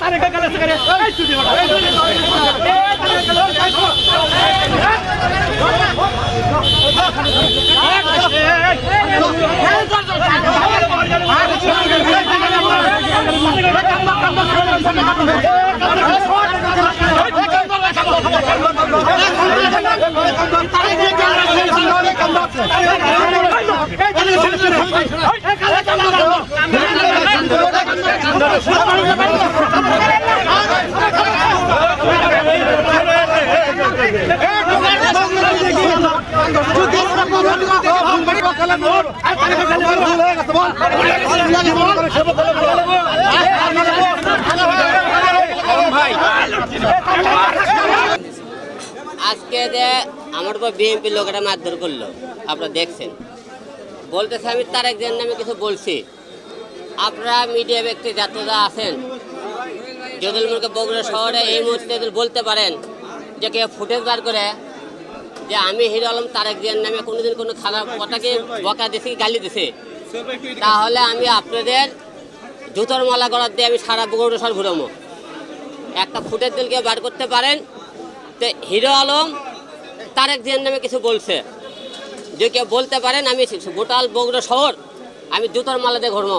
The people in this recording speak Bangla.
তারে কাছে কাছে এই চুটি Hey, আজকে যে আমার উপর বিএনপি লোকেরা মারধর করল, আপনারা দেখছেন। বলতেছে আমি তার একজন নামে কিছু বলছি। আপনারা মিডিয়া ব্যক্তি যাত্রীরা আছেন যদি বগুড়া শহরে এই মুহূর্তে বলতে পারেন যে কেউ ফুটেজ বার করে যে আমি হিরো আলম তারেক জিয়ার নামে কোনোদিন কোনো খারাপ কথাকে বকা দিছি, গালি দিছে। তাহলে আমি আপনাদের জুতোর মালা করার দিয়ে আমি সারা বগুড়া শহর ঘুরাবো। একটা ফুটেজ দিলকে বার করতে পারেন। তো হিরো আলম তারেক জিয়ার নামে কিছু বলছে। যে কেউ বলতে পারেন, আমি গোটাল বগুড়া শহর আমি জুতোর মালা দিয়ে ঘুরবো।